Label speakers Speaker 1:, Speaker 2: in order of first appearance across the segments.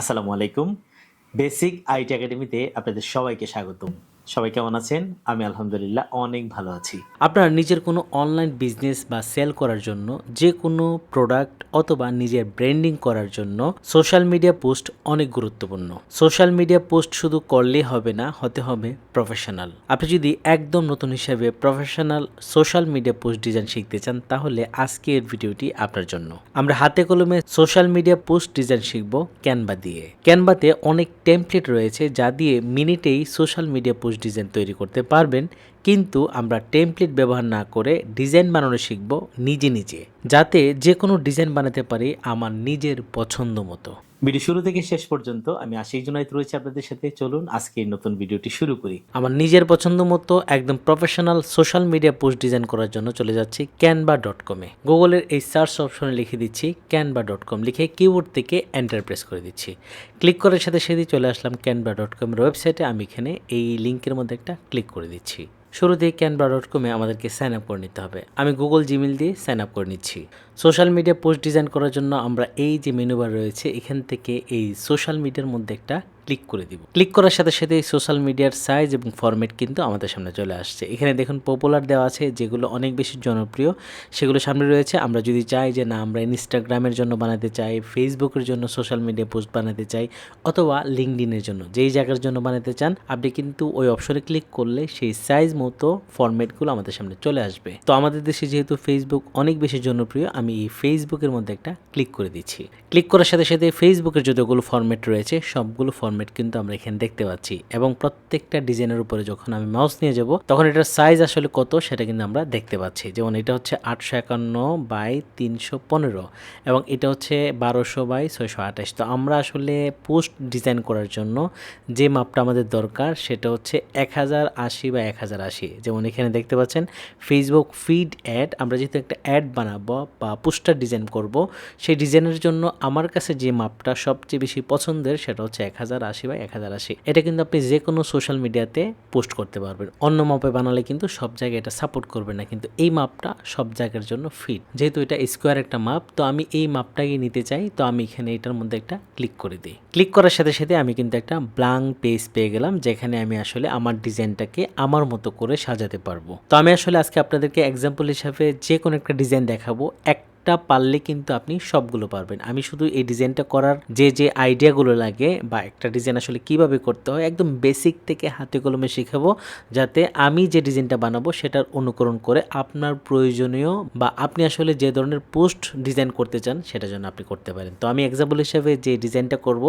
Speaker 1: আসসালামু আলাইকুম। Basic IT একাডেমিতে আপনাদের সবাইকে স্বাগতম। সবাই কেমন আছেন? আমি আলহামদুলিল্লাহ অনেক ভালো আছি।
Speaker 2: আপনার নিজের কোনো অনলাইন বিজনেস বা সেল করার জন্য যে কোনো প্রোডাক্ট অথবা নিজের ব্র্যান্ডিং করার জন্য সোশ্যাল মিডিয়া পোস্ট অনেক গুরুত্বপূর্ণ। সোশ্যাল মিডিয়া পোস্ট শুধু করলেই হবে না, হতে হবে প্রফেশনাল আপনি যদি একদম নতুন হিসেবে professional social media post design শিখতে চান, তাহলে আজকের ভিডিওটি আপনার জন্য। আমরা হাতে কলমে সোশ্যাল মিডিয়া পোস্ট ডিজাইন শিখব ক্যানভা দিয়ে। ক্যানভাতে অনেক টেমপ্লেট রয়েছে, যা দিয়ে মিনিটেই সোশ্যাল মিডিয়া পোস্ট ডিজাইন তৈরি করতে পারবেন, কিন্তু আমরা টেমপ্লেট ব্যবহার না করে ডিজাইন বানানো শিখব নিজে নিজে, যাতে যে কোনো ডিজাইন বানাতে পারি আমার নিজের পছন্দ মতো।
Speaker 1: ভিডিও শুরু থেকে শেষ পর্যন্ত আমি আশিক জুনাইত রয়েছে আপনাদের সাথে। চলুন আজকে এই নতুন ভিডিওটি শুরু করি।
Speaker 2: আমার নিজের পছন্দ মতো একদম professional social media post design করার জন্য চলে যাচ্ছি ক্যানভা ডট কমে গুগলের এই সার্চ অপশনে লিখে দিচ্ছি ক্যানভা ডট কম লিখে কিবোর্ড থেকে এন্টার প্রেস করে দিচ্ছি। ক্লিক করার সাথে সাথে চলে আসলাম ক্যানভা ডট কমের ওয়েবসাইটে আমি এখানে এই লিঙ্কের মধ্যে একটা ক্লিক করে দিচ্ছি। শুরুতেই ক্যানভা ডট কমে আমাদেরকে সাইন আপ করে নিতে হবে। আমি গুগল জিমেল দিয়ে সাইন আপ করে নিচ্ছি। সোশ্যাল মিডিয়া পোস্ট ডিজাইন করার জন্য আমরা এই যে মেনু বার রয়েছে, এখান থেকে এই সোশ্যাল মিডিয়ার মধ্যে একটা ক্লিক করে দিব। ক্লিক করার সাথে সাথে এই সোশ্যাল মিডিয়ার সাইজ এবং ফরম্যাট কিন্তু আমাদের সামনে চলে আসছে। এখানে দেখুন পপুলার দেওয়া আছে, যেগুলো অনেক বেশি জনপ্রিয়, সেগুলো সামনে রয়েছে। আমরা যদি চাই যে না, আমরা ইনস্টাগ্রামের জন্য বানাতে চাই, ফেসবুকের জন্য সোশ্যাল মিডিয়া পোস্ট বানাতে চাই, অথবা লিঙ্কডিনের জন্য, যেই জায়গার জন্য বানাতে চান, আপনি কিন্তু ওই অপশনে ক্লিক করলে সেই সাইজ মতো ফরম্যাটগুলো আমাদের সামনে চলে আসবে। তো আমাদের দেশে যেহেতু ফেসবুক অনেক বেশি জনপ্রিয়, আমি এই ফেসবুকের মধ্যে একটা ক্লিক করে দিচ্ছি। ক্লিক করার সাথে সাথে ফেসবুকের যতগুলো ফরম্যাট রয়েছে, সবগুলো ফরম্যাট কিন্তু আমরা এখানে দেখতে পাচ্ছি এবং প্রত্যেকটা ডিজাইনের উপরে যখন আমি মাউস নিয়ে যাব, তখন এটার সাইজ আসলে কত সেটা কিন্তু আমরা দেখতে পাচ্ছি। যেমন এটা হচ্ছে আটশো একান্ন বাই তিনশো পনেরো এবং এটা হচ্ছে বারোশো বাই ছয়শো আঠাশ। তো আমরা আসলে পোস্ট ডিজাইন করার জন্য যে মাপটা আমাদের দরকার সেটা হচ্ছে এক হাজার আশি বা এক হাজার আশি। যেমন এখানে দেখতে পাচ্ছেন ফেসবুক ফিড অ্যাড আমরা যেহেতু একটা অ্যাড বানাবো বা পোস্টার ডিজাইন করব। সেই ডিজাইনের জন্য আমার কাছে যে মাপটা সবচেয়ে বেশি পছন্দের সেটা হচ্ছে এক হাজার আশি বা এক হাজার আশি। এটা কিন্তু আপনি যে কোনো সোশ্যাল মিডিয়াতে পোস্ট করতে পারবেন। অন্য মাপে বানালে কিন্তু সব জায়গায় এটা সাপোর্ট করবে না। কিন্তু এই মাপটা সব জায়গার জন্য ফিট যেহেতু এটা স্কোয়ার একটা মাপ, তো আমি এই মাপটাকে নিতে চাই। তো আমি এখানে এটার মধ্যে একটা ক্লিক করে দিই। ক্লিক করার সাথে সাথে আমি কিন্তু একটা ব্লাঙ্ক পেজ পেয়ে গেলাম, যেখানে আমি আসলে আমার ডিজাইনটাকে আমার মতো করে সাজাতে পারব। তো আমি আসলে আজকে আপনাদেরকে এক্সাম্পল হিসাবে যে কোনো একটা ডিজাইন দেখাবো। এক একটা পারলে কিন্তু আপনি সবগুলো পারবেন। আমি শুধু এই ডিজাইনটা করার যে যে আইডিয়াগুলো লাগে বা একটা ডিজাইন আসলে কীভাবে করতে হয়, একদম বেসিক থেকে হাতে কলমে শেখাবো, যাতে আমি যে ডিজাইনটা বানাবো সেটার অনুকরণ করে আপনার প্রয়োজনীয় বা আপনি আসলে যে ধরনের পোস্ট ডিজাইন করতে চান সেটা যেন আপনি করতে পারেন। তো আমি এক্সাম্পল হিসাবে যে ডিজাইনটা করব,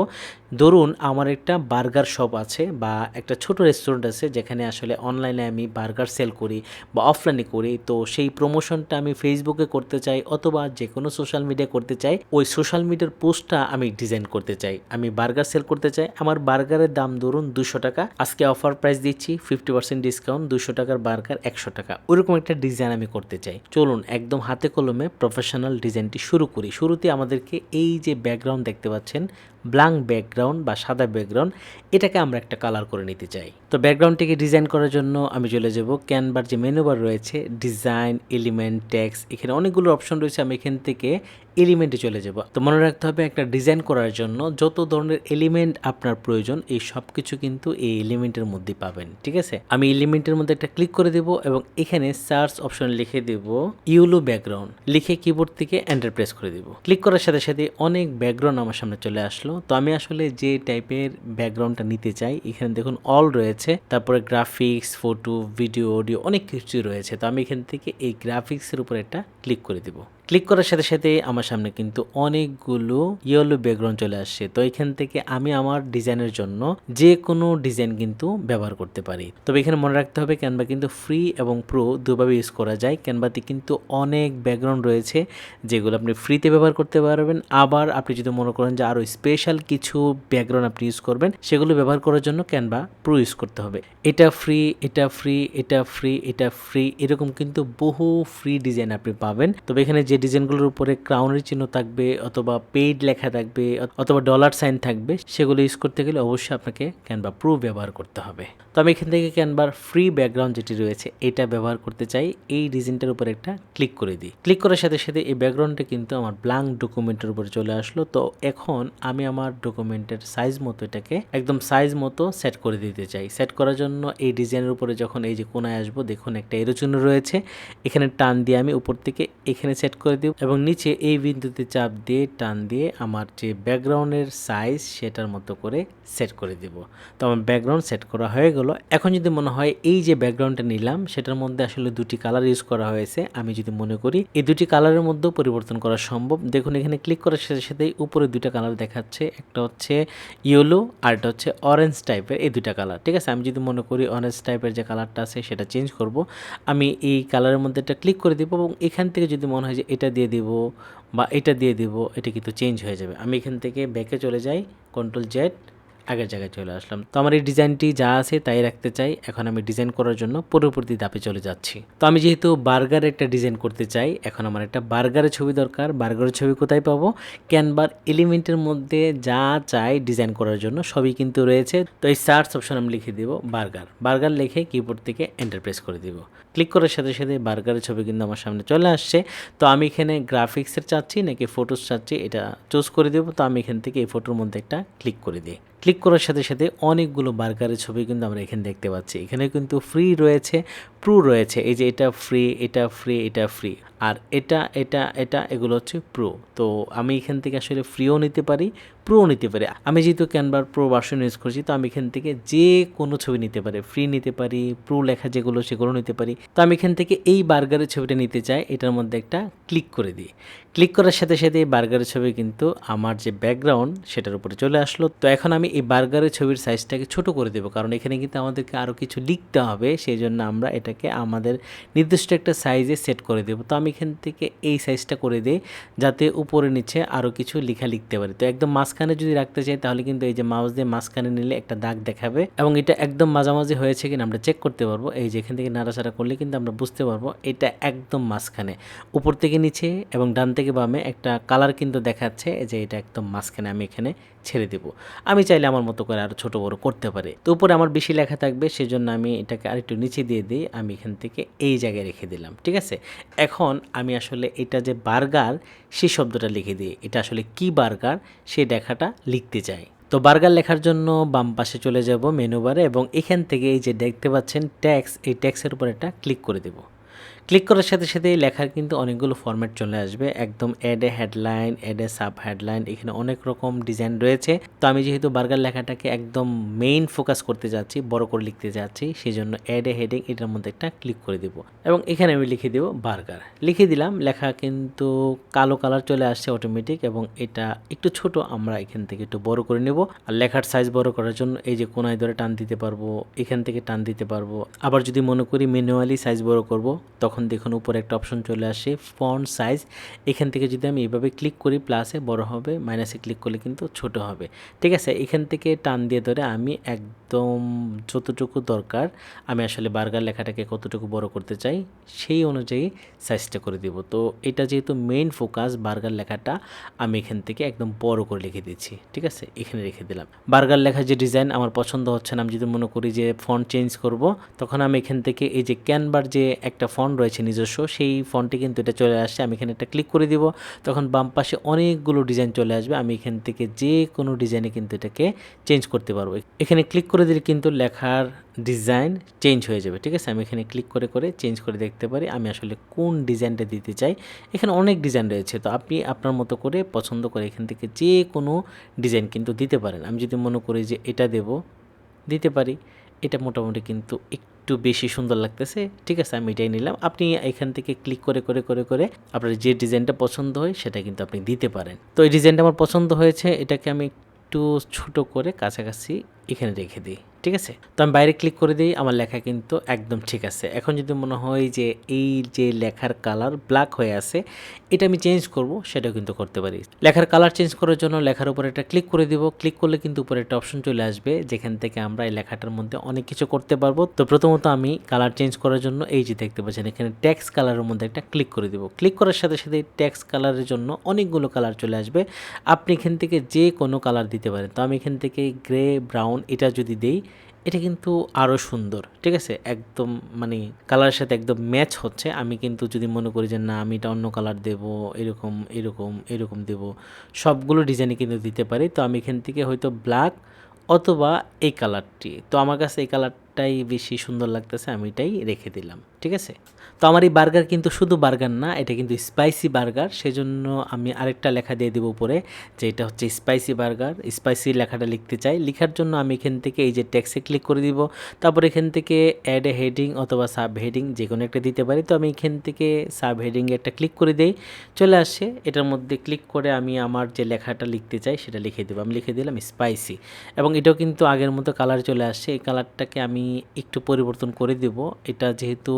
Speaker 2: ধরুন আমার একটা বার্গার শপ আছে বা একটা ছোট রেস্টুরেন্ট আছে যেখানে আসলে অনলাইনে আমি বার্গার সেল করি বা অফলাইনে করি। তো সেই প্রমোশনটা আমি ফেসবুকে করতে চাই অথবা যে কোনো সোশ্যাল মিডিয়া করতে চাই, ওই সোশ্যাল মিডিয়ার পোস্টটা আমি ডিজাইন করতে চাই। আমি বার্গার সেল করতে চাই। আমার বার্গারের দাম ধরুন দুশো টাকা। আজকে অফার প্রাইস দিচ্ছি ফিফটি পার্সেন্ট ডিসকাউন্ট দুশো টাকার বার্গার একশো টাকা। ওইরকম একটা ডিজাইন আমি করতে চাই। চলুন একদম হাতে কলমে প্রফেশনাল ডিজাইনটি শুরু করি। শুরুতে আমাদেরকে এই যে ব্যাকগ্রাউন্ড দেখতে পাচ্ছেন ব্ল্যাঙ্ক ব্যাকগ্রাউন্ড বা সাদা ব্যাকগ্রাউন্ড, এটাকে আমরা একটা কালার করে নিতে চাই। তো ব্যাকগ্রাউন্ডটিকে ডিজাইন করার জন্য আমি চলে যাব। ক্যানভার যে মেনুবার রয়েছে, ডিজাইন, এলিমেন্ট ট্যাক্স এখানে অনেকগুলো অপশন রয়েছে। আমি এখান থেকে এলিমেন্টে চলে যাব। তো মনে রাখতে হবে একটা ডিজাইন করার জন্য যত ধরনের এলিমেন্ট আপনার প্রয়োজন, এই সব কিছু কিন্তু এই এলিমেন্টের মধ্যে পাবেন, ঠিক আছে? আমি এলিমেন্টের মধ্যে একটা ক্লিক করে দেব এবং এখানে সার্চ অপশন লিখে দেব ইউলো ব্যাকগ্রাউন্ড লিখে কিবোর্ড থেকে এন্টার প্রেস করে দেব। ক্লিক করার সাথে সাথে অনেক ব্যাকগ্রাউন্ড আমার সামনে চলে আসলো। তো আমি আসলে যে টাইপের ব্যাকগ্রাউন্ডটা নিতে চাই, এখানে দেখুন অল রয়েছে। তারপরে গ্রাফিক্স ফটো ভিডিও অডিও অনেক কিছুই রয়েছে। তো আমি এখান থেকে এই গ্রাফিক্সের উপর একটা ক্লিক করে দেবো। ক্লিক করার সাথে সাথে আমার সামনে কিন্তু অনেকগুলো ইয়েলো ব্যাকগ্রাউন্ড চলে আসছে। তো এখান থেকে আমি আমার ডিজাইনের জন্য যে কোনো ডিজাইন কিন্তু ব্যবহার করতে পারি। তবে এখানে মনে রাখতে হবে ক্যানভা কিন্তু ফ্রি এবং প্রো দুভাবে ইউজ করা যায়। ক্যানভাতে কিন্তু অনেক ব্যাকগ্রাউন্ড রয়েছে, যেগুলো আপনি ফ্রিতে ব্যবহার করতে পারবেন। আবার আপনি যদি মনে করেন যে আরও স্পেশাল কিছু ব্যাকগ্রাউন্ড আপনি ইউজ করবেন, সেগুলো ব্যবহার করার জন্য ক্যানভা প্রো ইউজ করতে হবে। এটা ফ্রি এটা ফ্রি এটা ফ্রি এটা ফ্রি এরকম কিন্তু বহু ফ্রি ডিজাইন আপনি পাবেন। তবে এখানে যে ডিজাইনগুলোর উপরে ক্রাউনের চিহ্ন থাকবে অথবা পেইড লেখা থাকবে, অথবা ডলার সাইন থাকবে, সেগুলো ইউজ করতে গেলে অবশ্যই আপনাকে ক্যানভা প্রো ব্যবহার করতে হবে। তো আমি এখান থেকে ক্যানভার ফ্রি ব্যাকগ্রাউন্ড যেটি রয়েছে, এটা ব্যবহার করতে চাই। এই ডিজাইনটার উপর একটা ক্লিক করে দিই। ক্লিক করার সাথে সাথে এই ব্যাকগ্রাউন্ডটা কিন্তু আমার ব্ল্যাঙ্ক ডকুমেন্টের উপরে চলে আসলো। তো এখন আমি আমার ডকুমেন্টের সাইজ মতো এটাকে একদম সাইজ মতো সেট করে দিতে চাই। সেট করার জন্য এই ডিজাইনের উপরে যখন এই যে কোনায় আসব, দেখুন একটা এরোচিহ্ন রয়েছে। এখানে টান দিয়ে আমি উপর থেকে এখানে সেট করে দিব এবং নিচে এই বিন্দুতে চাপ দিয়ে টান দিয়ে আমার যে ব্যাকগ্রাউন্ডের সাইজ সেটার মতো করে সেট করে দিব। তো আমার ব্যাকগ্রাউন্ড সেট করা হয়ে গেল। এখন যদি মনে হয় এই যে ব্যাকগ্রাউন্ডটা নিলাম, সেটার মধ্যে আসলে দুটি কালার ইউজ করা হয়েছে। আমি যদি মনে করি এই দুটি কালারের মধ্যেও পরিবর্তন করা সম্ভব। দেখুন, এখানে ক্লিক করার সাথে সাথেই উপরে দুইটা কালার দেখাচ্ছে। একটা হচ্ছে ইয়েলো আর একটা হচ্ছে অরেঞ্জ টাইপের এই দুইটা কালার ঠিক আছে? আমি যদি মনে করি অরেঞ্জ টাইপের যে কালারটা আছে, সেটা চেঞ্জ করব। আমি এই কালারের মধ্যে একটা ক্লিক করে দিব এবং এখান থেকে যদি মনে হয় যে এটা দিয়ে দিব বা এটা দিয়ে দিব, এটা কিন্তু চেঞ্জ হয়ে যাবে। আমি এখান থেকে ব্যাকে চলে যাই কন্ট্রোল জেড আগের জায়গায় চলে আসলাম। তো আমার এই ডিজাইনটি যা আছে তাই রাখতে চাই। এখন আমি ডিজাইন করার জন্য পরবর্তী ধাপে চলে যাচ্ছি। তো আমি যেহেতু বার্গার একটা ডিজাইন করতে চাই, এখন আমার একটা বার্গারের ছবি দরকার। বার্গারের ছবি কোথায় পাবো? ক্যানভার এলিমেন্টের মধ্যে যা চাই ডিজাইন করার জন্য সবই কিন্তু রয়েছে। তো এই সার্চ অপশন আমি লিখে দিব বার্গার। বার্গার লিখে কিবোর্ড থেকে এন্টার প্রেস করে দিব। ক্লিক করার সাথে সাথে বার্গারের ছবি কিন্তু আমার সামনে চলে আসছে। তো আমি এখানে গ্রাফিক্সের চাচ্ছি নাকি ফটোস চাচ্ছি এটা চুজ করে দেবো। তো আমি এখান থেকে এই ফটোর মধ্যে একটা ক্লিক করে দিই। ক্লিক করার সাথে সাথে অনেকগুলো বার্গারের ছবি কিন্তু আমরা এখানে দেখতে পাচ্ছি। এখানে কিন্তু ফ্রি রয়েছে প্রু রয়েছে। এই যে এটা ফ্রি এটা ফ্রি এটা ফ্রি আর এটা এটা এটা, এগুলো হচ্ছে প্রো তো আমি এখান থেকে আসলে ফ্রিও নিতে পারি প্রো নিতে পারি। আমি যেহেতু ক্যানভার প্রো ভার্সন ইউজ করছি, তো আমি এখান থেকে যে কোনো ছবি নিতে পারি ফ্রি নিতে পারি প্রো লেখা যেগুলো সেগুলো নিতে পারি। তো আমি এখান থেকে এই বার্গারের ছবিটা নিতে চাই, এটার মধ্যে একটা ক্লিক করে দিই। ক্লিক করার সাথে সাথে এই বার্গারের ছবি কিন্তু আমার যে ব্যাকগ্রাউন্ড সেটার উপরে চলে আসলো। তো এখন আমি এই বার্গারের ছবির সাইজটাকে ছোট করে দেবো, কারণ এখানে কিন্তু আমাদেরকে আরও কিছু লিখতে হবে, সেই জন্য আমরা এটাকে আমাদের নির্দিষ্ট একটা সাইজে সেট করে দেবো। তো আমি এখান থেকে এই সাইজটা করে দিই যাতে উপরে নিচে আরও কিছু লেখা লিখতে পারি। তো একদম মাঝখানে যদি রাখতে চাই, তাহলে কিন্তু এই যে মাউস দিয়ে মাঝখানে নিলে একটা দাগ দেখাবে এবং এটা একদম মাঝামাঝি হয়েছে কিনা আমরা চেক করতে পারব। এই যে এখান থেকে নাড়াচাড়া করলে কিন্তু আমরা বুঝতে পারব এটা একদম মাঝখানে। উপর থেকে নিচে এবং ডান থেকে বামে একটা কালার কিন্তু দেখাচ্ছে যে এটা একদম মাঝখানে, আমি এখানে ছেড়ে দেব। আমি চাইলে আমার মতো করে আরও ছোটো বড় করতে পারে। তো উপরে আমার বেশি লেখা থাকবে, সেজন্য আমি এটাকে আরেকটু নিচে দিয়ে দিই। আমি এখান থেকে এই জায়গায় রেখে দিলাম, ঠিক আছে? এখন আমি আসলে এটা যে বার্গার, সেই শব্দটা লিখে দিই। এটা আসলে কি বার্গার, সেই লেখাটা লিখতে চাই। তো বার্গার লেখার জন্য বাম পাশে চলে যাব মেনু বারে এবং এখান থেকে এই যে দেখতে পাচ্ছেন ট্যাক্স, এই ট্যাক্সের উপর একটা ক্লিক করে দেবো। ক্লিক করার সাথে সাথে লেখার কিন্তু অনেকগুলো ফরম্যাট চলে আসবে। একদম add a headline add a sub headline এখানে অনেক রকম ডিজাইন রয়েছে। তো আমি যেহেতু বার্গার লেখাটাকে একদম মেইন ফোকাস করতে যাচ্ছি, বড় করে লিখতে যাচ্ছি সেই জন্য অ্যাড এ হেডিং এটার মধ্যে একটা ক্লিক করে দেব। এবং এখানে আমি লিখে দেব বার্গার লিখে দিলাম, লেখা কিন্তু কালো কালার চলে আসছে অটোমেটিক এবং এটা একটু ছোট, আমরা এখান থেকে একটু বড় করে নেব। আর লেখার সাইজ বড় করার জন্য এই যে কোনায় ধরে টান দিতে পারব, এখান থেকে টান দিতে পারব। আবার যদি মনে করি ম্যানুয়ালি সাইজ বড় করব, তখন দেখুন উপরে একটা অপশন চলে আসে ফন্ট সাইজ এখান থেকে যদি আমি এইভাবে ক্লিক করি প্লাসে বড় হবে মাইনাসে ক্লিক করলে কিন্তু ছোট হবে। ঠিক আছে? এখান থেকে টান দিয়ে ধরে আমি একদম যতটুকু দরকার, আমি আসলে বার্গার লেখাটাকে কতটুকু বড় করতে চাই, সেই অনুযায়ী সাইজটা করে দিব। তো এটা যেহেতু মেইন ফোকাস বার্গার লেখাটা, আমি এখান থেকে একদম বড় করে লিখে দিচ্ছি ঠিক আছে? এখানে রেখে দিলাম। বার্গার লেখার যে ডিজাইন আমার পছন্দ হচ্ছে না। আমি যদি মনে করি যে ফন্ট চেঞ্জ করব, তখন আমি এখান থেকে এই যে ক্যানবার যে একটা ফন্ট রয়েছে নিজস্ব, সেই ফন্টে কিন্তু এটা চলে আসছে, আমি এখানে একটা ক্লিক করে দিব, তখন বাম পাশে অনেকগুলো ডিজাইন চলে আসবে, আমি এখান থেকে যে কোনো ডিজাইনে কিন্তু এটাকে চেঞ্জ করতে পারব। এখানে ক্লিক করে দিলে কিন্তু লেখার ডিজাইন চেঞ্জ হয়ে যাবে, ঠিক আছে? আমি এখানে ক্লিক করে করে চেঞ্জ করে দেখতে পারি, আমি আসলে কোন ডিজাইনটা দিতে চাই। এখানে অনেক ডিজাইন রয়েছে, তো আপনি আপনার মতো করে পছন্দ করে এখান থেকে যে কোনো ডিজাইন কিন্তু দিতে পারেন। আমি যদি মনে করি যে এটা দেব, দিতে পারি। এটা মোটামুটি কিন্তু একটু বেশি সুন্দর লাগতেছে। ঠিক আছে, আমি এটাই নিলাম। আপনি এখান থেকে ক্লিক করে করে করে করে আপনার যে ডিজাইনটা পছন্দ হয় সেটা কিন্তু আপনি দিতে পারেন। তো এই ডিজাইনটা আমার পছন্দ হয়েছে। এটাকে আমি একটু ছোট করে কাছাকাছি এখানে রেখে দিই, ঠিক আছে? তো আমি বাইরে ক্লিক করে দিই, আমার লেখা কিন্তু একদম ঠিক আছে। এখন যদি মনে হয় যে এই যে লেখার কালার ব্ল্যাক হয়ে আছে, এটা আমি চেঞ্জ করব, সেটাও কিন্তু করতে পারি। লেখার কালার চেঞ্জ করার জন্য লেখার উপরে একটা ক্লিক করে দিব। ক্লিক করলে কিন্তু উপরে একটা অপশন চলে আসবে, যেখান থেকে আমরা এই লেখাটার মধ্যে অনেক কিছু করতে পারব। তো প্রথমত আমি কালার চেঞ্জ করার জন্য এই যে দেখতে পাচ্ছেন, এখানে ট্যাক্স কালারের মধ্যে একটা ক্লিক করে দিব। ক্লিক করার সাথে সাথে ট্যাক্স কালারের জন্য অনেকগুলো কালার চলে আসবে। আপনি এখান থেকে যে কোনো কালার দিতে পারেন। তো আমি এখান থেকে গ্রে ব্রাউন এটা যদি দেই, এটা কিন্তু আরও সুন্দর, ঠিক আছে? একদম মানে কালারের সাথে একদম ম্যাচ হচ্ছে। আমি কিন্তু যদি মনে করি যে না, আমি এটা অন্য কালার দেব, এরকম এরকম এরকম দেব, সবগুলো ডিজাইনে কিন্তু দিতে পারি। তো আমি এখান থেকে হয়তো ব্ল্যাক অথবা এই কালারটি তো আমার কাছে এই কালারটাই বেশি সুন্দর লাগতেছে, আমি এটাই রেখে দিলাম, ঠিক আছে? তো আমার এই বার্গার কিন্তু শুধু বার্গার না, এটা কিন্তু স্পাইসি বার্গার, সেজন্য আমি আরেকটা লেখা দিয়ে দেবো উপরে, যে এটা হচ্ছে স্পাইসি বার্গার স্পাইসি লেখাটা লিখতে চাই, লেখার জন্য আমি এখান থেকে এই যে ট্যাক্সে ক্লিক করে দিব, তারপর এখান থেকে অ্যাড এ হেডিং অথবা সাব হেডিং যে কোনো একটা দিতে পারি, তো আমি এখান থেকে সাব হেডিংয়ে একটা ক্লিক করে দিই, চলে আসে, এটার মধ্যে ক্লিক করে আমি আমার যে লেখাটা লিখতে চাই, সেটা লিখে দেবো, আমি লিখে দিলাম স্পাইসি এবং এটাও কিন্তু আগের মতো কালার চলে আসছে এই কালারটাকে আমি একটু পরিবর্তন করে দেব। এটা যেহেতু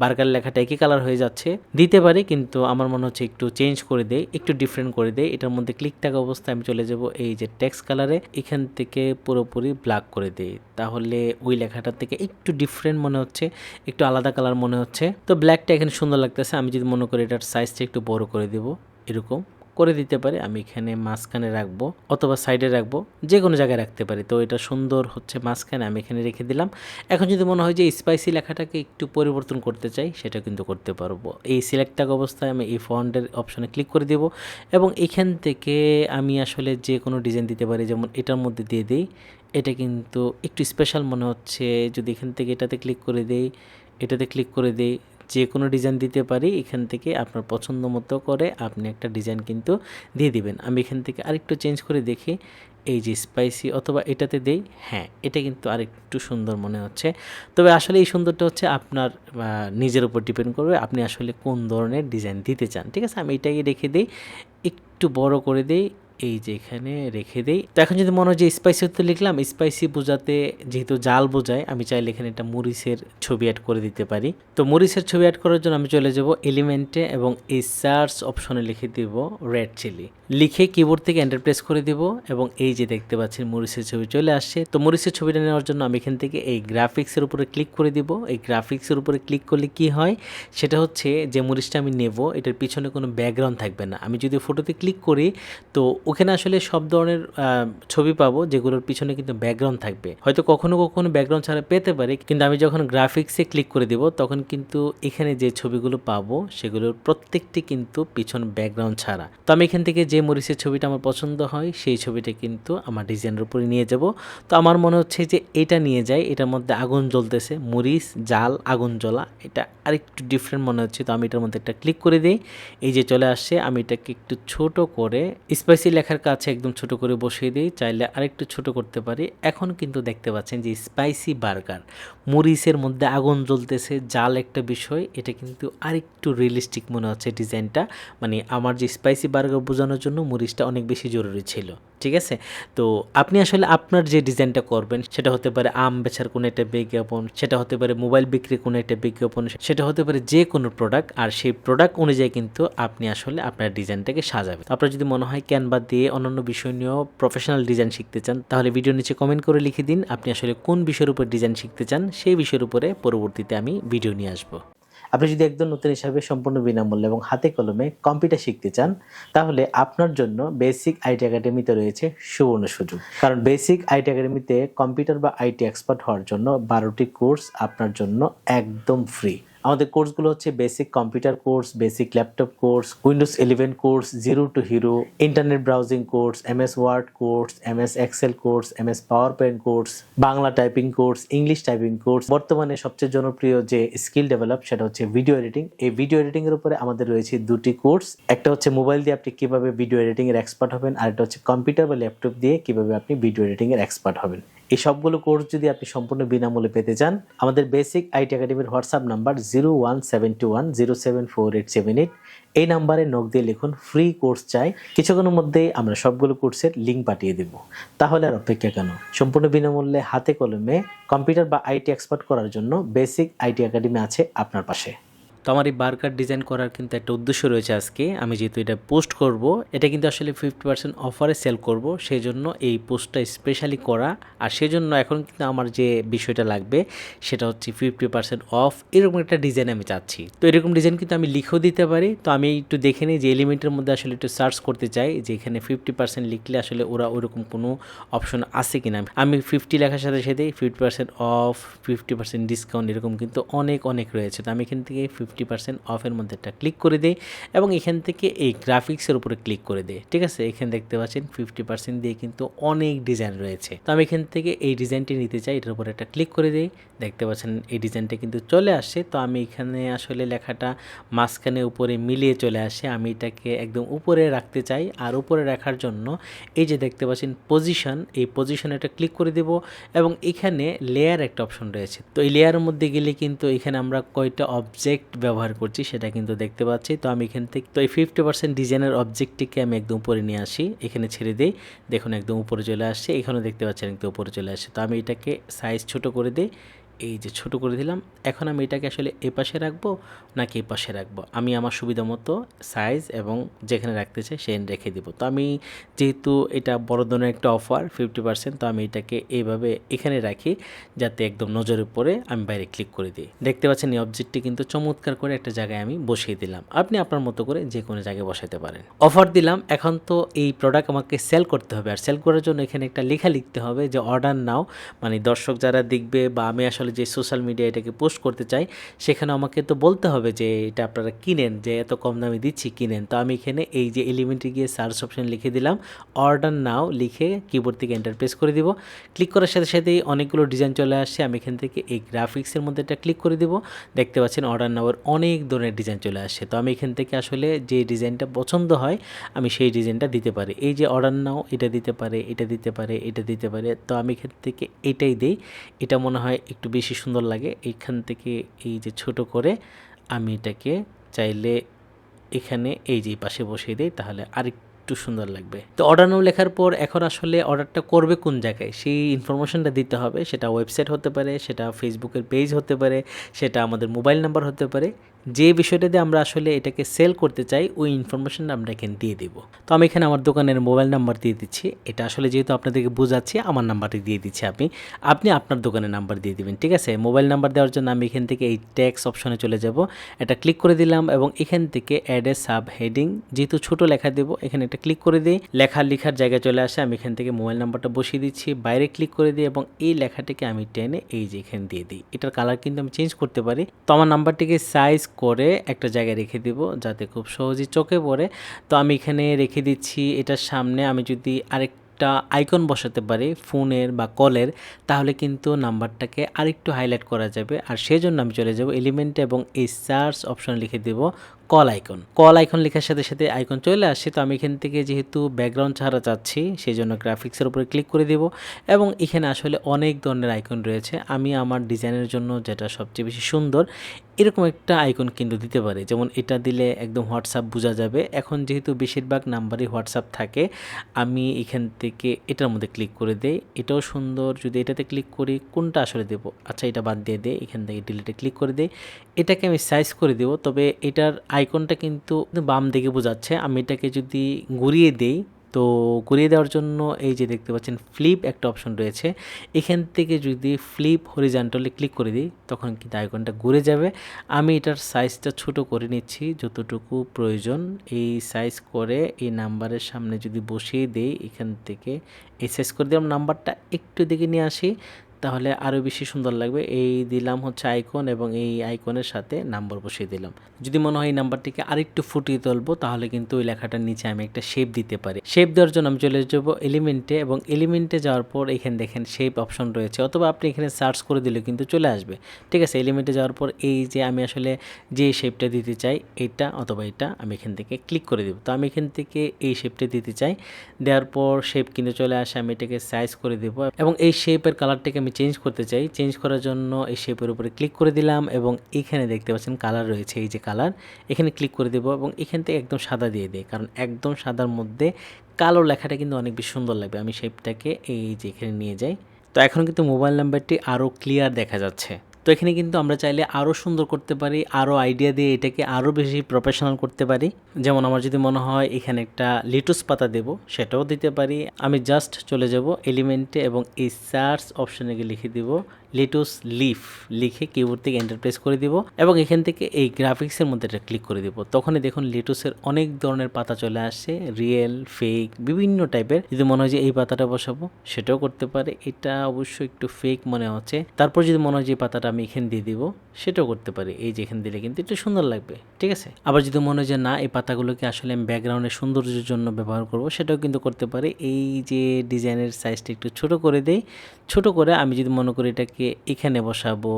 Speaker 2: বার্গার লেখাটা একই কালার হয়ে যাচ্ছে। দিতে পারি, কিন্তু আমার মনে হচ্ছে একটু চেঞ্জ করে দেয় একটু ডিফারেন্ট করে দেয় এটার মধ্যে ক্লিক থাকা অবস্থায় আমি চলে যাব এই যে টেক্সট কালারে এখান থেকে পুরোপুরি ব্ল্যাক করে দেই। তাহলে ওই লেখাটার থেকে একটু ডিফারেন্ট মনে হচ্ছে, একটু আলাদা কালার মনে হচ্ছে। তো ব্ল্যাকটা এখানে সুন্দর লাগতেছে, আমি যদি মনে করি এটার সাইজটা একটু বড় করে দেব। এরকম। করে দিতে পারি, আমি এখানে মাঝখানে রাখব অথবা সাইডে রাখব যে কোনো জায়গায় রাখতে পারি। তো এটা সুন্দর হচ্ছে মাঝখানে আমি এখানে রেখে দিলাম। এখন যদি মনে হয় যে স্পাইসি লেখাটাকে একটু পরিবর্তন করতে চাই, সেটা কিন্তু করতে পারব। এই সিলেক্ট থাকা অবস্থায় আমি এই ফন্টের অপশানে ক্লিক করে দেব এবং এখান থেকে আমি আসলে যে কোনো ডিজাইন দিতে পারি, যেমন এটার মধ্যে দিয়ে দিই। এটা কিন্তু একটু স্পেশাল মনে হচ্ছে। যদি এখান থেকে এটাতে ক্লিক করে দেই, এটাতে ক্লিক করে দেই যে কোনো ডিজাইন দিতে পারি, এখান থেকে আপনার পছন্দ মতো করে আপনি একটা ডিজাইন কিন্তু দিয়ে দিবেন। আমি এখান থেকে আরেকটু চেঞ্জ করে দেখি। এই যে স্পাইসি অথবা এটাতে দেই হ্যাঁ এটা কিন্তু আরেকটু সুন্দর মনে হচ্ছে। তবে আসলে এই সুন্দরটা হচ্ছে আপনার নিজের উপর ডিপেন্ড করবে আপনি আসলে কোন ধরনের ডিজাইন দিতে চান। ঠিক আছে? আমি এটাই রেখে দিই। একটু বড় করে দিই এই যে এখানে রেখে দেই। তো এখন যদি মনে হয় যে স্পাইসি তো লিখলাম স্পাইসি বোঝাতে যেহেতু জাল বোঝায়, আমি চাইলে এখানে একটা মরিচের ছবি অ্যাড করে দিতে পারি। তো মরিচের ছবি অ্যাড করার জন্য আমি চলে যাব এলিমেন্টে এবং এই সার্চ অপশনে লিখে দিব রেড চিলি লিখে কিবোর্ড থেকে এন্টার প্রেস করে দিব এবং এই যে দেখতে পাচ্ছেন মরিচের ছবি চলে আসছে। তো মরিচের ছবিটা নেওয়ার জন্য আমি এখান থেকে এই গ্রাফিক্সের উপরে ক্লিক করে দিব। এই গ্রাফিক্সের উপরে ক্লিক করলে কি হয়? সেটা হচ্ছে যে মরিচটা আমি নেব, এটার পিছনে কোনো ব্যাকগ্রাউন্ড থাকবে না। আমি যদি ফটোতে ক্লিক করি, তো ওখানে আসলে সব ধরনের ছবি পাবো যেগুলোর পিছনে কিন্তু ব্যাকগ্রাউন্ড থাকবে। হয়তো কখনো কখনো ব্যাকগ্রাউন্ড ছাড়া পেতে পারি, কিন্তু আমি যখন গ্রাফিক্সে ক্লিক করে দিব, তখন কিন্তু এখানে যে ছবিগুলো পাবো, সেগুলোর প্রত্যেকটি কিন্তু পিছন ব্যাকগ্রাউন্ড ছাড়া। তো আমি এখান থেকে যে মরিচের ছবিটা আমার পছন্দ হয়, সেই ছবিটা কিন্তু আমার ডিজাইনের উপরে নিয়ে যাব। তো আমার মনে হচ্ছে যে এটা নিয়ে যাই, এটার মধ্যে আগুন জ্বলতেছে, মরিচ, জাল, আগুন জ্বলা, এটা আরেকটু ডিফারেন্ট মনে হচ্ছে। তো আমি এটার মধ্যে একটা ক্লিক করে দিই, এই যে চলে আসছে, আমি এটাকে একটু ছোট করে স্পাইসি লেখার কাছে একদম ছোট করে বসিয়ে দিই, চাইলে আরেকটু ছোট করতে পারি। এখন কিন্তু দেখতে পাচ্ছেন যে স্পাইসি বার্গার মরিচের মধ্যে আগুন জ্বলতেছে, জাল একটা বিষয়, এটা কিন্তু আরেকটু রিয়েলিস্টিক মনে হচ্ছে ডিজাইনটা। মানে আমার যে স্পাইসি বার্গার বোঝানোর জন্য মরিচটা অনেক বেশি জরুরি ছিল, ঠিক আছে? তো আপনি আসলে আপনার যে ডিজাইনটা করবেন, সেটা হতে পারে আম বেচার কোনো একটা বিজ্ঞাপন, সেটা হতে পারে মোবাইল বিক্রির কোনো একটা বিজ্ঞাপন, সেটা হতে পারে যে কোনো প্রোডাক্ট আর সেই প্রোডাক্ট অনুযায়ী কিন্তু আপনি আসলে আপনার ডিজাইনটাকে সাজাবেন। আপনার যদি মনে হয় ক্যানভা দিয়ে অন্যান্য বিষয় নিয়েও প্রফেশনাল ডিজাইন শিখতে চান, তাহলে ভিডিও নিচে কমেন্ট করে লিখে দিন, আপনি আসলে কোন বিষয়ের উপর ডিজাইন শিখতে চান, সেই বিষয়ের উপরে পরবর্তীতে আমি ভিডিও নিয়ে আসব।
Speaker 1: আপনি যদি একদম নতুন হিসাবে সম্পূর্ণ বিনামূল্যে এবং হাতে কলমে কম্পিউটার শিখতে চান, তাহলে আপনার জন্য বেসিক আইটি একাডেমিতে রয়েছে সুবর্ণ সুযোগ। কারণ বেসিক আইটি একাডেমিতে কম্পিউটার বা আইটি এক্সপার্ট হওয়ার জন্য বারোটি কোর্স আপনার জন্য একদম ফ্রি। আমাদের কোর্সগুলো হচ্ছে basic computer course basic laptop course Windows eleven course zero to hero internet browsing course M S Word course M S Excel course M S PowerPoint course Bangla typing course English typing course বর্তমানে সবচেয়ে জনপ্রিয় যে skill develop সেটা হচ্ছে video editing এই video editing এর উপরে আমাদের রয়েছে দুটি কোর্স একটা হচ্ছে মোবাইল দিয়ে আপনি কীভাবে ভিডিও এডিটিং এর এক্সপার্ট হবেন, আর একটা হচ্ছে কম্পিউটার বা ল্যাপটপ দিয়ে কীভাবে আপনি ভিডিও এডিটিং এর এক্সপার্ট হবেন। এই সবগুলো কোর্স যদি আপনি সম্পূর্ণ বিনামূল্যে পেতে চান, আমাদের বেসিক আইটি একাডেমির WhatsApp number zero one seven two one zero seven four eight seven eight এই নাম্বারে নখ দিয়ে লিখুন ফ্রি কোর্স চাই। কিছুক্ষণের মধ্যেই আমরা সবগুলো কোর্সের লিঙ্ক পাঠিয়ে দেব। তাহলে আর অপেক্ষা কেন? সম্পূর্ণ বিনামূল্যে হাতে কলমে কম্পিউটার বা আইটি এক্সপার্ট করার জন্য বেসিক আইটি একাডেমি আছে আপনার পাশে।
Speaker 2: তো আমার এই বার্কার ডিজাইন করার কিন্তু একটা উদ্দেশ্য রয়েছে আজকে। আমি যেহেতু এটা পোস্ট করব, এটা কিন্তু আসলে ফিফটি পার্সেন্ট অফারে সেল করব সেই জন্য এই পোস্টটা স্পেশালি করা। আর সেই জন্য এখন কিন্তু আমার যে বিষয়টা লাগবে, সেটা হচ্ছে ফিফটি পার্সেন্ট অফ এরকম একটা ডিজাইন আমি চাচ্ছি। তো এরকম ডিজাইন কিন্তু আমি লিখেও দিতে পারি। তো আমি একটু দেখে নিই যে এলিমেন্টের মধ্যে আসলে একটু সার্চ করতে চাই, যে এখানে ফিফটি পার্সেন্ট লিখলে আসলে ওরা ওরকম কোনো অপশন আছে কিনা। আমি ফিফটি লেখার সাথে সাথে fifty percent off fifty percent discount এরকম কিন্তু অনেক অনেক রয়েছে। তো আমি এখান থেকে ফিফটি পার্সেন্ট অফের মধ্যে একটা ক্লিক করে দিই এবং এখান থেকে এই গ্রাফিক্সের উপরে ক্লিক করে দিই ঠিক আছে? এখানে দেখতে পাচ্ছেন ফিফটি পার্সেন্ট দিয়ে কিন্তু অনেক ডিজাইন রয়েছে। তো আমি এখান থেকে এই ডিজাইনটি নিতে চাই, এটার উপরে একটা ক্লিক করে দিই দেখতে পাচ্ছেন এই ডিজাইনটা কিন্তু চলে আসছে। তো আমি এখানে আসলে লেখাটা মাঝখানে উপরে মিলিয়ে চলে আসে, আমি এটাকে একদম উপরে রাখতে চাই। আর উপরে রাখার জন্য এই যে দেখতে পাচ্ছেন পজিশন, এই পজিশনে একটা ক্লিক করে দেব এবং এখানে লেয়ার একটা অপশন রয়েছে। তো এই লেয়ারের মধ্যে গেলে কিন্তু এখানে আমরা কয়টা অবজেক্ট ব্যবহার করছি, সেটা কিন্তু দেখতে পাচ্ছি। তো আমি এখান থেকে, তো এই ফিফটি পার্সেন্ট ডিজাইনের অবজেক্টটিকে আমি একদম উপরে নিয়ে আসি। এখানে ছেড়ে দিই। দেখুন, একদম উপরে চলে আসছে। এখানেও দেখতে পাচ্ছেন, একদম উপরে চলে আসছে। তো আমি এটাকে সাইজ ছোট করে দিই। এই যে ছোট করে দিলাম, এখন আমি এটাকে আসলে এ পাশে রাখব নাকি এ পাশে রাখব? আমি আমার সুবিধা মতো সাইজ এবং যেখানে রাখতে চাই সেখানে রেখে দিব। তো আমি যেহেতু এটা বড় ধরনের একটা অফার ফিফটি পার্সেন্ট তো আমি এটাকে এইভাবে এখানে রাখি যাতে একদম নজরে পড়ে আমি বাইরে ক্লিক করে দিই। দেখতে পাচ্ছেন এই অবজেক্টটি কিন্তু চমৎকার করে একটা জায়গায় আমি বসিয়ে দিলাম। আপনি আপনার মতো করে যে কোনো জায়গায় বসাতে পারেন। অফার দিলাম, এখন তো এই প্রোডাক্ট আমাকে সেল করতে হবে। আর সেল করার জন্য এখানে একটা লেখা লিখতে হবে যে অর্ডার নাও মানে দর্শক যারা দেখবে বা আমি আসলে যে সোশ্যাল মিডিয়া এটাকে পোস্ট করতে চাই, সেখানে আমাকে তো বলতে হবে যে এটা আপনারা কিনেন, যে এত কম দামে দিচ্ছি, কিনেন। তো আমি এখানে এই যে এলিমেন্টে গিয়ে সার্চ অপশন লিখে দিলাম অর্ডার নাও লিখে কিবোর্ড থেকে এন্টার প্রেস করে দিব। ক্লিক করার সাথে সাথেই অনেকগুলো ডিজাইন চলে আসছে, আমি এখান থেকে এই গ্রাফিক্সের মধ্যে একটা ক্লিক করে দিব। দেখতে পাচ্ছেন অর্ডার নাওয়ার অনেক ধরনের ডিজাইন চলে আসছে। তো আমি এখান থেকে আসলে যে ডিজাইনটা পছন্দ হয়, আমি সেই ডিজাইনটা দিতে পারি। এই যে অর্ডার নাও এটা দিতে পারে, এটা দিতে পারে, এটা দিতে পারে। তো আমি এখান থেকে এটাই দিই। এটা মনে হয় একটু বেশি সুন্দর লাগে। এইখান থেকে এই যে ছোট করে আমি এটাকে চাইলে এখানে এই যে পাশে বসিয়ে দিই, তাহলে আরেকটু সুন্দর লাগবে। তো অর্ডার নাম লেখার পর এখন আসলে অর্ডারটা করবে কোন জায়গায়? সেই ইনফরমেশনটা দিতে হবে। সেটা ওয়েবসাইট হতে পারে, সেটা ফেসবুকের পেজ হতে পারে, সেটা আমাদের মোবাইল নাম্বার হতে পারে। যে বিষয়টা দিয়ে আমরা আসলে এটাকে সেল করতে চাই, ওই ইনফরমেশনটা আমরা এখানে দিয়ে দিব। তো আমি এখানে আমার দোকানের মোবাইল নাম্বার দিয়ে দিচ্ছি। এটা আসলে যেহেতু আপনাদেরকে বোঝাচ্ছি, আমার নাম্বারটি দিয়ে দিচ্ছি আপনি আপনি আপনার দোকানের নাম্বার দিয়ে দিবেন, ঠিক আছে? মোবাইল নাম্বার দেওয়ার জন্য আমি এখান থেকে এই ট্যাক্স অপশনে চলে যাব। এটা ক্লিক করে দিলাম এবং এখান থেকে অ্যাড এ সাব হেডিং যেহেতু ছোট লেখা দেব, এখানে একটা ক্লিক করে দিই। লেখা লেখার জায়গায় চলে আসে, আমি এখান থেকে মোবাইল নাম্বারটা বসিয়ে দিচ্ছি। বাইরে ক্লিক করে দিই এবং এই লেখাটিকে আমি টেনে এই যে এখানে দিয়ে দিই। এটার কালার কিন্তু আমি চেঞ্জ করতে পারি। তো আমার নাম্বারটিকে সাইজ করে একটা জায়গায় রেখে দিব যাতে খুব সহজেই চোখে পড়ে। তো আমি এখানে রেখে দিচ্ছি এটার সামনে আমি যদি আরেক একটা আইকন বসাতে পারি, ফোনের বা কলের, তাহলে কিন্তু নাম্বারটাকে আরেকটু হাইলাইট করা যাবে। আর সেজন্য আমি চলে যাব এলিমেন্ট এবং এই সার্চ অপশন লিখে দেব কল আইকন কল আইকন লেখার সাথে সাথে আইকন চলে আসছে তো আমি এখান থেকে যেহেতু ব্যাকগ্রাউন্ড ছাড়া চাচ্ছি সেই জন্য গ্রাফিক্সের উপরে ক্লিক করে দেব। এবং এখানে আসলে অনেক ধরনের আইকন রয়েছে। আমি আমার ডিজাইনের জন্য যেটা সবচেয়ে বেশি সুন্দর, এরকম একটা আইকন কিন্তু দিতে পারে। যেমন এটা দিলে একদম হোয়াটসঅ্যাপ বোঝা যাবে। এখন যেহেতু বেশিরভাগ নাম্বারই হোয়াটসঅ্যাপ থাকে, আমি এখান থেকে এটার মধ্যে ক্লিক করে দেই। এটাও সুন্দর। যদি এটাতে ক্লিক করি, কোনটা আসলে দেবো? আচ্ছা এটা বাদ দিয়ে দেই। এখান থেকে ডিলিটে ক্লিক করে দেই। এটাকে আমি সাইজ করে দেবো। তবে এটার আইকনটা কিন্তু বাম দিকে বোঝাচ্ছে। আমি এটাকে যদি ঘুরিয়ে দেই, তো ঘুরিয়ে দেওয়ার জন্য এই যে দেখতে পাচ্ছেন ফ্লিপ একটা অপশন রয়েছে। এখান থেকে যদি ফ্লিপ হরিজান্টালি ক্লিক করে দিই, তখন কিন্তু আইকনটা ঘুরে যাবে। আমি এটার সাইজটা ছোট করে নিচ্ছি, যতটুকু প্রয়োজন। এই সাইজ করে এই নাম্বারের সামনে যদি বসিয়ে দেই, এখান থেকে এই সাইজ করে দিলাম নাম্বারটা একটু দিকে নিয়ে আসি। তাহলে আরও বেশি সুন্দর লাগবে। এই দিলাম হচ্ছে আইকন এবং এই আইকনের সাথে নাম্বার বসিয়ে দিলাম। যদি মনে হয় এই নাম্বারটিকে আরেকটু ফুটিয়ে তুলবো, তাহলে কিন্তু ওই লেখাটার নিচে আমি একটা শেপ দিতে পারি। শেপ দেওয়ার জন্য আমি চলে যাব এলিমেন্টে এবং এলিমেন্টে যাওয়ার পর এখানে দেখেন শেপ অপশন রয়েছে। অথবা আপনি এখানে সার্চ করে দিলে কিন্তু চলে আসবে। ঠিক আছে এলিমেন্টে যাওয়ার পর এই যে আমি আসলে যে শেপটা দিতে চাই, এটা অথবা এটা আমি এখান থেকে ক্লিক করে দেবো। তো আমি এখান থেকে এই শেপটা দিতে চাই। দেওয়ার পর শেপ কিন্তু চলে আসে, আমি এটাকে সাইজ করে দেবো এবং এই শেপের কালারটাকে আমি চেঞ্জ করতে চাই চেঞ্জ করার জন্য এই শেপের উপরে ক্লিক করে দিলাম এবং এখানে দেখতে পাচ্ছেন কালার রয়েছে, এই যে কালার এখানে ক্লিক করে দেবো এবং এখান থেকে একদম সাদা দিয়ে দিই, কারণ একদম সাদার মধ্যে কালো লেখাটা কিন্তু অনেক বেশি সুন্দর লাগবে, আমি শেপটাকে এই যে এখানে নিয়ে যাই। তো এখন কিন্তু মোবাইল নাম্বারটি আরও ক্লিয়ার দেখা যাচ্ছে। তো এখানে কিন্তু আমরা চাইলে আরও সুন্দর করতে পারি আরও আইডিয়া দিয়ে এটাকে আরও বেশি প্রফেশনাল করতে পারি। যেমন আমার যদি মনে হয় এখানে একটা লিটুস পাতা দেব, সেটাও দিতে পারি। আমি জাস্ট চলে যাব এলিমেন্টে এবং এই সার্চ অপশনে গিয়ে লিখে দিব লিটুস লিফ লিখে কিবোর্ড থেকে এন্টার প্রেস করে দিব এবং এখান থেকে এই গ্রাফিক্সের মধ্যে এটা ক্লিক করে দিব। তখনই দেখুন লিটুসের অনেক ধরনের পাতা চলে আসে রিয়েল ফেক বিভিন্ন টাইপের যদি মনে হয় যে এই পাতাটা বসাবো, সেটাও করতে পারে। এটা অবশ্যই একটু ফেক মনে হচ্ছে। তারপর যদি মনে হয় যে পাতাটা আমি এখানে দিয়ে দিব, সেটাও করতে পারি। এই যে এখানে দিলে কিন্তু একটু সুন্দর লাগবে, ঠিক আছে? আবার যদি মনে হয় যে না, এই পাতাগুলোকে আসলে আমি ব্যাকগ্রাউন্ডের সৌন্দর্যের জন্য ব্যবহার করব, সেটাও কিন্তু করতে পারি। এই যে ডিজাইনের সাইজটা একটু ছোট করে দেই। ছোট করে আমি যদি মনে করি এটাকে এখানে বসাবো।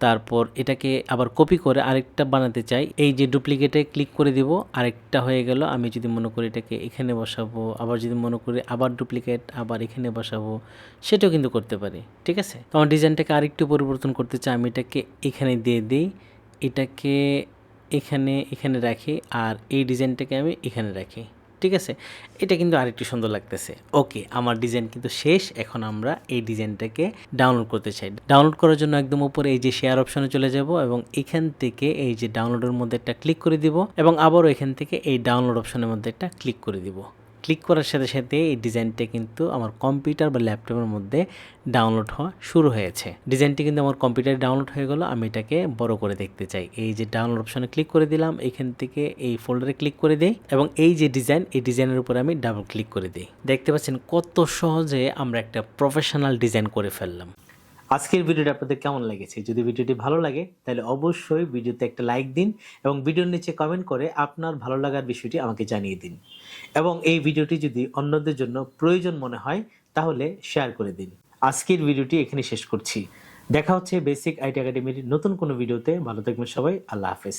Speaker 2: তারপর এটাকে আবার কপি করে আরেকটা বানাতে চাই। এই যে ডুপ্লিকেটে ক্লিক করে দিব, আরেকটা হয়ে গেল। আমি যদি মনে করি এটাকে এখানে বসাবো, আবার যদি মনে করি আবার ডুপ্লিকেট আবার এখানে বসাবো, সেটাও কিন্তু করতে পারি। ঠিক আছে? তো আমার ডিজাইনটাকে আরেকটু পরিবর্তন করতে চাই। আমি এটাকে এখানে দিয়ে দিই। এটাকে এখানে এখানে রাখি। আর এই ডিজাইনটাকে আমি এখানে রাখি। ঠিক আছে? এটা কিন্তু আরেকটু সুন্দর লাগতেছে। ওকে, আমার ডিজাইন কিন্তু শেষ। এখন আমরা এই ডিজাইনটাকে ডাউনলোড করতে চাই। ডাউনলোড করার জন্য একদম উপরে এই যে শেয়ার অপশনে চলে যাব এবং এখান থেকে এই যে ডাউনলোডের মধ্যে একটা ক্লিক করে দিব এবং আবারও এখান থেকে এই ডাউনলোড অপশনের মধ্যে একটা ক্লিক করে দিব। ক্লিক করার সাথে সাথে এই ডিজাইনটা কিন্তু আমার কম্পিউটার বা ল্যাপটপের মধ্যে ডাউনলোড হওয়া শুরু হয়েছে। ডিজাইনটি কিন্তু আমার কম্পিউটারে ডাউনলোড হয়ে গেলো, আমি এটাকে বড় করে দেখতে চাই। এই যে ডাউনলোড অপশনে ক্লিক করে দিলাম, এখান থেকে এই ফোল্ডারে ক্লিক করে দিই এবং এই যে ডিজাইন এই ডিজাইনের উপরে আমি ডাবল ক্লিক করে দিই। দেখতে পাচ্ছেন কত সহজে আমরা একটা প্রফেশনাল ডিজাইন করে ফেললাম।
Speaker 1: আজকের ভিডিওটা আপনাদের কেমন লেগেছে? যদি ভিডিওটি ভালো লাগে, তাহলে অবশ্যই ভিডিওতে একটা লাইক দিন এবং ভিডিওর নিচে কমেন্ট করে আপনার ভালো লাগার বিষয়টি আমাকে জানিয়ে দিন। এবং এই ভিডিওটি যদি অন্যদের জন্য প্রয়োজন মনে হয়, তাহলে শেয়ার করে দিন। আজকের ভিডিওটি এখানে শেষ করছি। দেখা হচ্ছে বেসিক আইটি একাডেমির নতুন কোনো ভিডিওতে। ভালো থাকবেন সবাই। আল্লাহ হাফেজ।